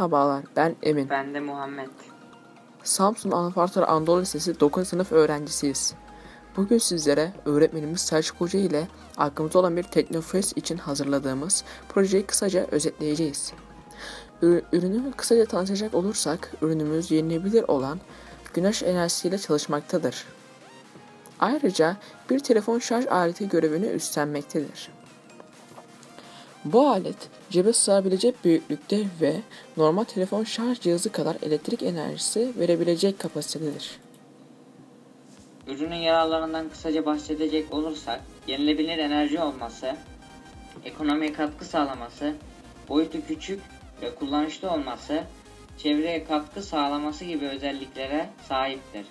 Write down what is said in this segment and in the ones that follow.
Merhabalar, ben Emin. Ben de Muhammed. Samsun Anafartar Anadolu Lisesi 9. sınıf öğrencisiyiz. Bugün sizlere öğretmenimiz Selçuk Hoca ile aklımızda olan bir Teknofest için hazırladığımız projeyi kısaca özetleyeceğiz. Ür- Ürünü kısaca tanıtacak olursak, ürünümüz yenilebilir olan güneş enerjisiyle çalışmaktadır. Ayrıca bir telefon şarj aleti görevini üstlenmektedir. Bu alet cebe sığabilecek büyüklükte ve normal telefon şarj cihazı kadar elektrik enerjisi verebilecek kapasitededir. Ürünün yararlarından kısaca bahsedecek olursak, yenilebilir enerji olması, ekonomiye katkı sağlaması, boyutu küçük ve kullanışlı olması, çevreye katkı sağlaması gibi özelliklere sahiptir.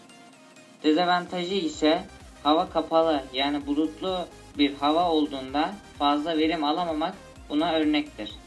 Dezavantajı ise hava kapalı yani bulutlu bir hava olduğunda fazla verim alamamak buna örnektir.